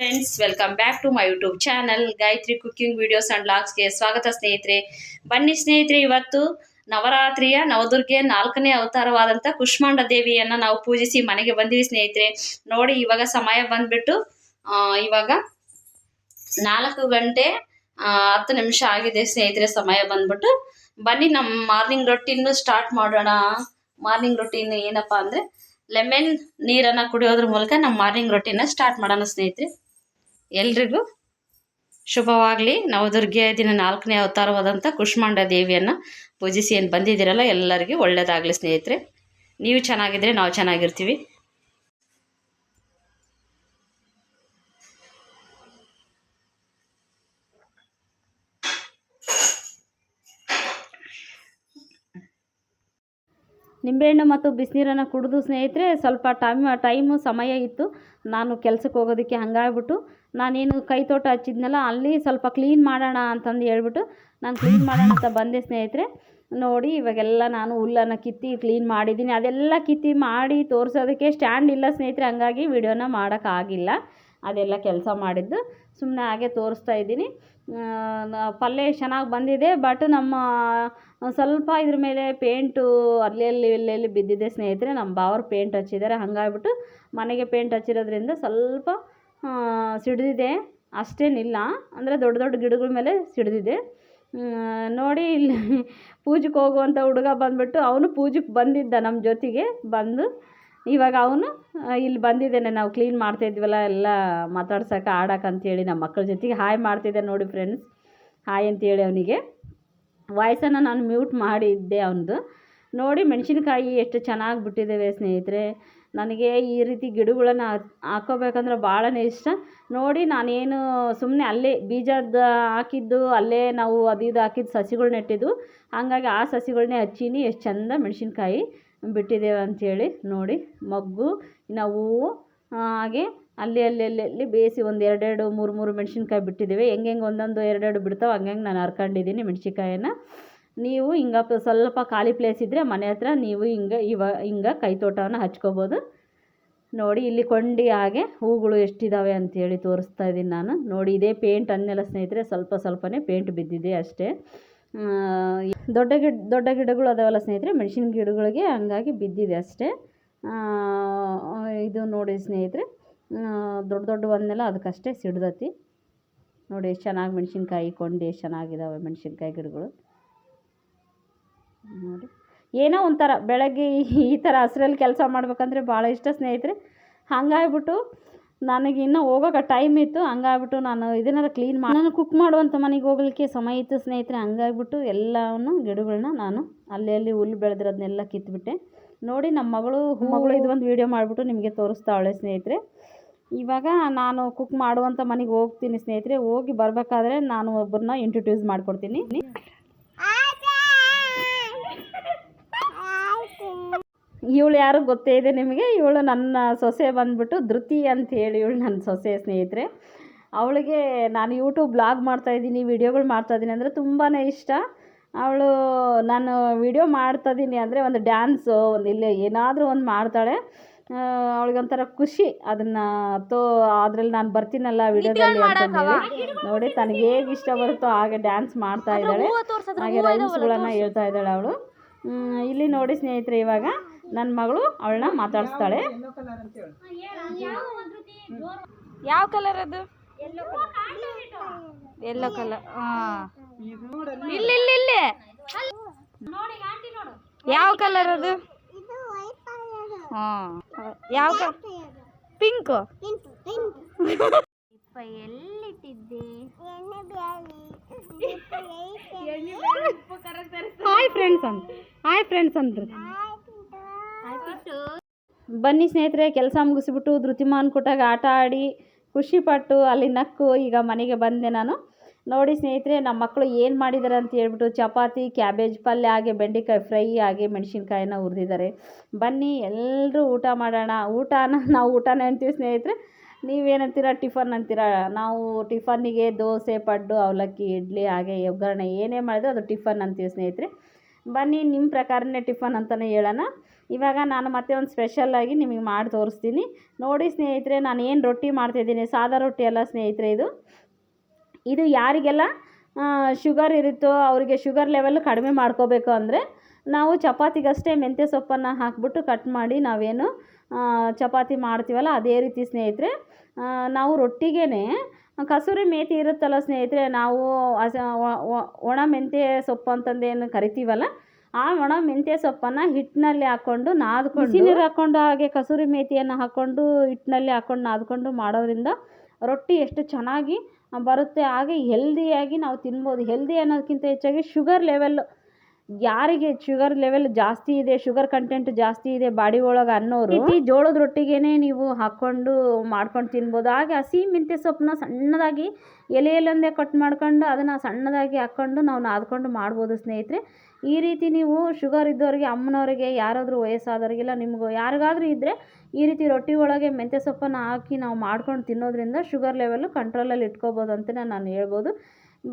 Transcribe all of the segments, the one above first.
Friends welcome back to my YouTube channel Gayathri cooking videos and ಲಾಗ್ಸ್ಗೆ ಸ್ವಾಗತ ಸ್ನೇಹಿತರೆ. ಬನ್ನಿ ಸ್ನೇಹಿತರೆ, ಇವತ್ತು ನವರಾತ್ರಿಯ ನವದುರ್ಗೆ ನಾಲ್ಕನೇ ಅವತಾರವಾದಂಥ ಕುಷ್ಮಾಂಡ ದೇವಿಯನ್ನು ನಾವು ಪೂಜಿಸಿ ಮನೆಗೆ ಬಂದಿವಿ ಸ್ನೇಹಿತರೆ. ನೋಡಿ, ಇವಾಗ ಸಮಯ ಬಂದ್ಬಿಟ್ಟು ಇವಾಗ ನಾಲ್ಕು ಗಂಟೆ ಹತ್ತು ನಿಮಿಷ ಆಗಿದೆ ಸ್ನೇಹಿತರೆ ಸಮಯ ಬಂದ್ಬಿಟ್ಟು. ಬನ್ನಿ, ನಮ್ಮ ಮಾರ್ನಿಂಗ್ ರೊಟ್ಟಿನ್ನು ಸ್ಟಾರ್ಟ್ ಮಾಡೋಣ. ಮಾರ್ನಿಂಗ್ ರೊಟೀನ್ ಏನಪ್ಪ ಅಂದರೆ ಲೆಮನ್ ನೀರನ್ನು ಕುಡಿಯೋದ್ರ ಮೂಲಕ ನಮ್ಮ ಮಾರ್ನಿಂಗ್ ರೊಟ್ಟಿನ ಸ್ಟಾರ್ಟ್ ಮಾಡೋಣ ಸ್ನೇಹಿತರೆ. ಎಲ್ರಿಗೂ ಶುಭವಾಗಲಿ. ನವದುರ್ಗೆ ದಿನ ನಾಲ್ಕನೇ ಅವತಾರವಾದಂಥ ಕುಷ್ಮಾಂಡ ದೇವಿಯನ್ನು ಪೂಜಿಸಿ ಏನು ಬಂದಿದ್ದೀರಲ್ಲ ಎಲ್ಲರಿಗೂ ಒಳ್ಳೆಯದಾಗಲಿ ಸ್ನೇಹಿತರೆ. ನೀವು ಚೆನ್ನಾಗಿದ್ದರೆ ನಾವು ಚೆನ್ನಾಗಿರ್ತೀವಿ. ನಿಂಬೆಹಣ್ಣು ಮತ್ತು ಬಿಸಿನೀರನ್ನು ಕುಡಿದು ಸ್ನೇಹಿತರೆ, ಸ್ವಲ್ಪ ಟೈಮ್, ಟೈಮು ಸಮಯ ಇತ್ತು. ನಾನು ಕೆಲಸಕ್ಕೆ ಹೋಗೋದಕ್ಕೆ ಹಂಗಾಗ್ಬಿಟ್ಟು ನಾನೇನು ಕೈ ತೋಟ ಹಚ್ಚಿದ್ನಲ್ಲ, ಅಲ್ಲಿ ಸ್ವಲ್ಪ ಕ್ಲೀನ್ ಮಾಡೋಣ ಅಂತಂದು ಹೇಳ್ಬಿಟ್ಟು ನಾನು ಕ್ಲೀನ್ ಮಾಡೋಣ ಅಂತ ಬಂದೆ ಸ್ನೇಹಿತರೆ. ನೋಡಿ, ಇವಾಗೆಲ್ಲ ನಾನು ಹುಲ್ಲನ್ನು ಕಿತ್ತಿ ಕ್ಲೀನ್ ಮಾಡಿದ್ದೀನಿ. ಅದೆಲ್ಲ ಕಿತ್ತಿ ಮಾಡಿ ತೋರಿಸೋದಕ್ಕೆ ಸ್ಟ್ಯಾಂಡ್ ಇಲ್ಲ ಸ್ನೇಹಿತರೆ, ಹಂಗಾಗಿ ವಿಡಿಯೋನ ಮಾಡೋಕ್ಕಾಗಿಲ್ಲ. ಅದೆಲ್ಲ ಕೆಲಸ ಮಾಡಿದ್ದು. ಸುಮ್ಮನೆ ಹಾಗೆ ತೋರಿಸ್ತಾ ಇದ್ದೀನಿ. ಪಲ್ಯ ಚೆನ್ನಾಗಿ ಬಂದಿದೆ ಬಟ್ ನಮ್ಮ ಸ್ವಲ್ಪ ಇದ್ರ ಮೇಲೆ ಪೇಂಟು ಅಲ್ಲಿ ಅಲ್ಲಿ ಇಲ್ಲಿ ಇಲ್ಲಿ ಬಿದ್ದಿದೆ ಸ್ನೇಹಿತರೆ. ನಮ್ಮ ಬಾವರು ಪೇಂಟ್ ಹಚ್ಚಿದ್ದಾರೆ. ಹಾಗಾಗ್ಬಿಟ್ಟು ಮನೆಗೆ ಪೇಂಟ್ ಹಚ್ಚಿರೋದ್ರಿಂದ ಸ್ವಲ್ಪ ಸಿಡಿದಿದೆ. ಅಷ್ಟೇನಿಲ್ಲ. ಅಂದರೆ ದೊಡ್ಡ ದೊಡ್ಡ ಗಿಡಗಳ ಮೇಲೆ ಸಿಡಿದಿದೆ. ನೋಡಿ ಇಲ್ಲಿ ಪೂಜೆಗೆ ಹೋಗುವಂಥ ಹುಡುಗ ಬಂದ್ಬಿಟ್ಟು ಅವನು ಪೂಜೆಗೆ ಬಂದಿದ್ದ ನಮ್ಮ ಜೊತೆಗೆ ಬಂದು ಇವಾಗ ಅವನು ಇಲ್ಲಿ ಬಂದಿದ್ದಾನೆ, ನಾವು ಕ್ಲೀನ್ ಮಾಡ್ತಾ ಇದ್ವಲ್ಲ, ಎಲ್ಲ ಮಾತಾಡ್ಸೋಕೆ ಆಡೋಕೆ ಅಂತೇಳಿ ನಮ್ಮ ಮಕ್ಕಳ ಜೊತೆಗೆ ಹಾಯ್ ಮಾಡ್ತಿದ್ದೆ ನೋಡಿ ಫ್ರೆಂಡ್ಸ್ ಹಾಯ್ ಅಂತೇಳಿ ಅವನಿಗೆ. ವಾಯ್ಸನ್ನು ನಾನು ಮ್ಯೂಟ್ ಮಾಡಿದ್ದೆ ಅವನದು. ನೋಡಿ ಮೆಣಸಿನ್ಕಾಯಿ ಎಷ್ಟು ಚೆನ್ನಾಗಿ ಬಿಟ್ಟಿದ್ದೇವೆ ಸ್ನೇಹಿತರೆ. ನನಗೆ ಈ ರೀತಿ ಗಿಡಗಳನ್ನು ಹಾಕೋಬೇಕಂದ್ರೆ ಭಾಳನೇ ಇಷ್ಟ. ನೋಡಿ ನಾನೇನು ಸುಮ್ಮನೆ ಅಲ್ಲೇ ಬೀಜದ ಹಾಕಿದ್ದು, ಅಲ್ಲೇ ನಾವು ಅದು ಇದು ಹಾಕಿದ್ದು ಸಸಿಗಳು ನೆಟ್ಟಿದ್ದು. ಹಾಗಾಗಿ ಆ ಸಸಿಗಳನ್ನೇ ಹಚ್ಚೀನಿ, ಎಷ್ಟು ಚಂದ ಮೆಣಸಿನ್ಕಾಯಿ. ಬಿಟ್ಟಿದ್ದೇವೆ ಅಂಥೇಳಿ ನೋಡಿ ಮೊಗ್ಗು, ಇನ್ನು ಹೂವು ಹಾಗೆ ಅಲ್ಲಿ ಅಲ್ಲಿ ಅಲ್ಲಿ ಅಲ್ಲಿ ಬೇಯಿಸಿ ಒಂದು ಎರಡೆರಡು, ಮೂರು ಮೂರು ಮೆಣಸಿನ್ಕಾಯಿ ಬಿಟ್ಟಿದ್ದೇವೆ. ಹೆಂಗೆ ಹೆಂಗೆ ಒಂದೊಂದು ಎರಡೆರಡು ಬಿಡ್ತಾವೆ ಹಂಗಂಗೆ ನಾನು ಹರ್ಕೊಂಡಿದ್ದೀನಿ ಮೆಣಸಿನ್ಕಾಯನ್ನ ನೀವು ಹಿಂಗೆ ಸ್ವಲ್ಪ ಖಾಲಿ ಪ್ಲೇಸ್ ಇದ್ದರೆ ಮನೆ ಹತ್ರ ನೀವು ಹಿಂಗೆ, ಇವ, ಹಿಂಗೆ ಕೈ ಹಚ್ಕೋಬೋದು. ನೋಡಿ ಇಲ್ಲಿ ಕೊಂಡಿ ಹಾಗೆ ಹೂಗಳು ಎಷ್ಟಿದ್ದಾವೆ ಅಂಥೇಳಿ ತೋರಿಸ್ತಾ ಇದ್ದೀನಿ ನಾನು. ನೋಡಿ ಇದೇ ಪೇಂಟ್ ಅನ್ನೆಲ್ಲ ಸ್ನೇಹಿತರೆ ಸ್ವಲ್ಪ ಸ್ವಲ್ಪನೇ ಪೇಂಟ್ ಬಿದ್ದಿದೆ ಅಷ್ಟೇ. ದೊಡ್ಡ ಗಿಡ, ದೊಡ್ಡ ಗಿಡಗಳು ಅದಾವಲ್ಲ ಸ್ನೇಹಿತರೆ, ಮೆಣಸಿನ ಗಿಡಗಳಿಗೆ ಹಂಗಾಗಿ ಬಿದ್ದಿದೆ ಅಷ್ಟೇ. ಇದು ನೋಡಿ ಸ್ನೇಹಿತರೆ ದೊಡ್ಡ ದೊಡ್ಡ ದೊಡ್ಡವನ್ನೆಲ್ಲ ಅದಕ್ಕಷ್ಟೇ ಸಿಡ್ದತಿ. ನೋಡಿ ಎಷ್ಟು ಚೆನ್ನಾಗಿ ಮೆಣಸಿನ್ಕಾಯಿ ಕೊಂಡು, ಎಷ್ಟು ಚೆನ್ನಾಗಿದ್ದಾವೆ ಮೆಣಸಿನ್ಕಾಯಿ ಗಿಡಗಳು. ನೋಡಿ. ಏನೋ ಒಂಥರ, ಬೆಳಗ್ಗೆ ಈ ಥರ ಹಸ್ರಲ್ಲಿ ಕೆಲಸ ಮಾಡ್ಬೇಕಂದ್ರೆ ಭಾಳ ಇಷ್ಟ ಸ್ನೇಹಿತರೆ. ಹಾಗಾಗ್ಬಿಟ್ಟು ನನಗೆ ಇನ್ನೂ ಹೋಗೋಕೆ ಟೈಮ್ ಇತ್ತು. ಹಂಗಾಗ್ಬಿಟ್ಟು ನಾನು ಇದನ್ನೆಲ್ಲ ಕ್ಲೀನ್ ಮಾಡಿ ನಾನು ಕುಕ್ ಮಾಡುವಂಥ ಮನೆಗೆ ಹೋಗ್ಲಿಕ್ಕೆ ಸಮಯ ಇತ್ತು ಸ್ನೇಹಿತರೆ. ಹಂಗಾಗ್ಬಿಟ್ಟು ಎಲ್ಲವನ್ನು ಗಿಡಗಳನ್ನ ನಾನು ಅಲ್ಲಿ ಅಲ್ಲಿ ಹುಲ್ಲು ಬೆಳೆದಿರೋದನ್ನೆಲ್ಲ ಕಿತ್ಬಿಟ್ಟೆ. ನೋಡಿ ನಮ್ಮ ಮಗಳು ಮಗಳು ಇದು ಒಂದು ವೀಡಿಯೋ ಮಾಡಿಬಿಟ್ಟು ನಿಮಗೆ ತೋರಿಸ್ತಾವಳೆ ಸ್ನೇಹಿತರೆ. ಇವಾಗ ನಾನು ಕುಕ್ ಮಾಡುವಂಥ ಮನೆಗೆ ಹೋಗ್ತೀನಿ ಸ್ನೇಹಿತರೆ. ಹೋಗಿ ಬರಬೇಕಾದ್ರೆ ನಾನು ಒಬ್ಬರನ್ನ ಇಂಟ್ರೊಡ್ಯೂಸ್ ಮಾಡಿಕೊಡ್ತೀನಿ. ಇವಳು ಯಾರು ಗೊತ್ತೇ ಇದೆ ನಿಮಗೆ. ಇವಳು ನನ್ನ ಸೊಸೆ ಬಂದ್ಬಿಟ್ಟು ಧೃತಿ ಅಂತ ಹೇಳಿ ಇವಳು ನನ್ನ ಸೊಸೆ ಸ್ನೇಹಿತರೆ. ಅವಳಿಗೆ ನಾನು ಯೂಟ್ಯೂಬ್ ಬ್ಲಾಗ್ ಮಾಡ್ತಾಯಿದ್ದೀನಿ ವೀಡಿಯೋಗಳು ಮಾಡ್ತಾಯಿದ್ದೀನಿ ಅಂದರೆ ತುಂಬಾ ಇಷ್ಟ. ಅವಳು ನಾನು ವಿಡಿಯೋ ಮಾಡ್ತಾಯಿದ್ದೀನಿ ಅಂದರೆ ಒಂದು ಡ್ಯಾನ್ಸು ಒಂದು ಇಲ್ಲೇ ಏನಾದರೂ ಒಂದು ಮಾಡ್ತಾಳೆ. ಅವಳಿಗೊಂಥರ ಖುಷಿ. ಅದನ್ನು ತೋ ಅದ್ರಲ್ಲಿ ನಾನು ಬರ್ತೀನಲ್ಲ ವಿಡಿಯೋದಲ್ಲಿ ಅಂತಂದೇಳಿ ನೋಡಿ ತನಗೆ ಹೇಗೆ ಇಷ್ಟ ಬರುತ್ತೋ ಹಾಗೆ ಡ್ಯಾನ್ಸ್ ಮಾಡ್ತಾ ಇದ್ದಾಳೆ. ಹಾಗೆ ರೈಮ್ಸ್ಗಳನ್ನು ಹೇಳ್ತಾ ಇದ್ದಾಳೆ ಅವಳು. ಇಲ್ಲಿ ನೋಡಿ ಸ್ನೇಹಿತರೆ ಇವಾಗ. ನನ್ನ ಮಗಳು ಅವಳನ್ನ ಮಾತಾಡಿಸ್ತಾಳೆ. ಯಾವ ಕಲರ್ ಅದು? ಎಲ್ಲೋ ಕಲರ್ ಹಾಂ ಇಲ್ಲಿ ಇಲ್ಲಿ ಇಲ್ಲಿ. ಯಾವ ಕಲರ್ ಅದು? ಹಾಂ ಯಾವ ಕ ಪಿಂಕ್ ಎಲ್ಲಿಟ್ಟಿದ್ದೆ? ಹಾಯ್ ಫ್ರೆಂಡ್ಸ್ ಅಂತ ಹಾಯ್ ಫ್ರೆಂಡ್ಸ್ ಅಂದ್ರು. ಬನ್ನಿ ಸ್ನೇಹಿತರೆ, ಕೆಲಸ ಮುಗಿಸ್ಬಿಟ್ಟು ಧೃತಿಮಾನ್ ಕೊಟ್ಟಾಗ ಆಟ ಆಡಿ ಖುಷಿಪಟ್ಟು ಅಲ್ಲಿ ನಕ್ಕು ಈಗ ಮನೆಗೆ ಬಂದೆ ನಾನು. ನೋಡಿ ಸ್ನೇಹಿತರೆ, ನಮ್ಮ ಮಕ್ಕಳು ಏನು ಮಾಡಿದ್ದಾರೆ ಅಂತ ಹೇಳ್ಬಿಟ್ಟು ಚಪಾತಿ, ಕ್ಯಾಬೇಜ್ ಪಲ್ಯ, ಹಾಗೆ ಬೆಂಡೆಕಾಯಿ ಫ್ರೈ, ಹಾಗೆ ಮೆಣಸಿನ್ಕಾಯಿನ ಹುರಿದಿದ್ದಾರೆ. ಬನ್ನಿ ಎಲ್ಲರೂ ಊಟ ಮಾಡೋಣ. ಊಟನ ನಾವು ಊಟನೇ ಅಂತೀವಿ ಸ್ನೇಹಿತರೆ. ನೀವೇನಂತೀರ ಟಿಫನ್ ಅಂತೀರ? ನಾವು ಟಿಫನ್ನಿಗೆ ದೋಸೆ, ಪಡ್ಡು, ಅವಲಕ್ಕಿ, ಇಡ್ಲಿ, ಹಾಗೆ ಒಗ್ಗರಣೆ ಏನೇ ಮಾಡಿದ್ರು ಅದು ಟಿಫನ್ ಅಂತೀವಿ ಸ್ನೇಹಿತರೆ. ಬನ್ನಿ ನಿಮ್ಮ ಪ್ರಕಾರನೇ ಟಿಫನ್ ಅಂತಲೇ ಹೇಳೋಣ. ಇವಾಗ ನಾನು ಮತ್ತೆ ಒಂದು ಸ್ಪೆಷಲ್ಲಾಗಿ ನಿಮಗೆ ಮಾಡಿ ತೋರಿಸ್ತೀನಿ. ನೋಡಿ ಸ್ನೇಹಿತರೆ, ನಾನು ಏನು ರೊಟ್ಟಿ ಮಾಡ್ತಾಯಿದ್ದೀನಿ ಸಾದಾ ರೊಟ್ಟಿ ಅಲ್ಲ ಸ್ನೇಹಿತರೆ ಇದು. ಇದು ಯಾರಿಗೆಲ್ಲ ಶುಗರ್ ಇರುತ್ತೋ ಅವರಿಗೆ ಶುಗರ್ ಲೆವೆಲ್ ಕಡಿಮೆ ಮಾಡ್ಕೋಬೇಕು ಅಂದರೆ ನಾವು ಚಪಾತಿಗಷ್ಟೇ ಮೆಂತ್ಯ ಸೊಪ್ಪನ್ನು ಹಾಕ್ಬಿಟ್ಟು ಕಟ್ ಮಾಡಿ ನಾವೇನು ಚಪಾತಿ ಮಾಡ್ತೀವಲ್ಲ, ಅದೇ ರೀತಿ ಸ್ನೇಹಿತರೆ. ನಾವು ರೊಟ್ಟಿಗೇ ಕಸೂರಿ ಮೇಥಿ ಇರುತ್ತಲ್ಲ ಸ್ನೇಹಿತರೆ, ನಾವು ಹಸ ಒಣ ಮೆಂತ್ಯ ಸೊಪ್ಪು ಅಂತಂದೇನು ಕರಿತೀವಲ್ಲ, ಆ ಒಣ ಮೆಂತ್ಯೆ ಸೊಪ್ಪನ್ನು ಹಿಟ್ಟಿನಲ್ಲಿ ಹಾಕ್ಕೊಂಡು ನಾದ್ಕೊಂಡು ಬಿಸಿ ನೀರು ಹಾಕ್ಕೊಂಡು ಹಾಗೆ ಕಸೂರಿ ಮೇಥಿಯನ್ನು ಹಾಕ್ಕೊಂಡು ಹಿಟ್ಟಿನಲ್ಲಿ ಹಾಕ್ಕೊಂಡು ನಾದ್ಕೊಂಡು ಮಾಡೋದ್ರಿಂದ ರೊಟ್ಟಿ ಎಷ್ಟು ಚೆನ್ನಾಗಿ ಬರುತ್ತೆ, ಹಾಗೆ ಹೆಲ್ದಿಯಾಗಿ ನಾವು ತಿನ್ಬೋದು. ಹೆಲ್ದಿ ಅನ್ನೋದಕ್ಕಿಂತ ಹೆಚ್ಚಾಗಿ ಶುಗರ್ ಲೆವೆಲ್ ಯಾರಿಗೆ ಶುಗರ್ ಲೆವೆಲ್ ಜಾಸ್ತಿ ಇದೆ ಶುಗರ್ ಕಂಟೆಂಟ್ ಜಾಸ್ತಿ ಇದೆ ಬಾಡಿ ಒಳಗೆ ಅನ್ನೋರು ಈ ಜೋಳದ ರೊಟ್ಟಿಗೇನೆ ನೀವು ಹಾಕ್ಕೊಂಡು ಮಾಡ್ಕೊಂಡು ತಿನ್ಬೋದು. ಹಾಗೆ ಹಸಿ ಮೆಂತ್ಯ ಸೊಪ್ಪನ್ನ ಸಣ್ಣದಾಗಿ ಎಲೆಯಲ್ಲೊಂದೇ ಕಟ್ ಮಾಡ್ಕೊಂಡು ಅದನ್ನು ಸಣ್ಣದಾಗಿ ಹಾಕ್ಕೊಂಡು ನಾವು ನಾದ್ಕೊಂಡು ಮಾಡ್ಬೋದು ಸ್ನೇಹಿತರೆ. ಈ ರೀತಿ ನೀವು ಶುಗರ್ ಇದ್ದವರಿಗೆ ಅಮ್ಮನವರಿಗೆ, ಯಾರಾದರೂ ವಯಸ್ಸಾದವರಿಗೆಲ್ಲ ನಿಮಗೂ ಯಾರಿಗಾದರೂ ಇದ್ದರೆ ಈ ರೀತಿ ರೊಟ್ಟಿ ಒಳಗೆ ಮೆಂತ್ಯೆ ಸೊಪ್ಪನ್ನು ಹಾಕಿ ನಾವು ಮಾಡ್ಕೊಂಡು ತಿನ್ನೋದ್ರಿಂದ ಶುಗರ್ ಲೆವೆಲ್ಲು ಕಂಟ್ರೋಲಲ್ಲಿ ಇಟ್ಕೋಬೋದು ಅಂತಲೇ ನಾನು ಹೇಳ್ಬೋದು.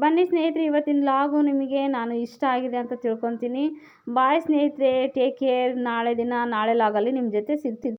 ಬನ್ನಿ ಸ್ನೇಹಿತರೆ, ಇವತ್ತಿನ ಲಾಗು ನಿಮಗೆ ನಾನು ಇಷ್ಟ ಆಗಿದೆ ಅಂತ ತಿಳ್ಕೊತೀನಿ. ಬಾಯ್ ಸ್ನೇಹಿತರೆ ಟೇಕ್ ಕೇರ್ ನಾಳೆ ದಿನ, ನಾಳೆ ಲಾಗಲ್ಲಿ ನಿಮ್ಮ ಜೊತೆ ಸಿಗ್ತೀನಿ.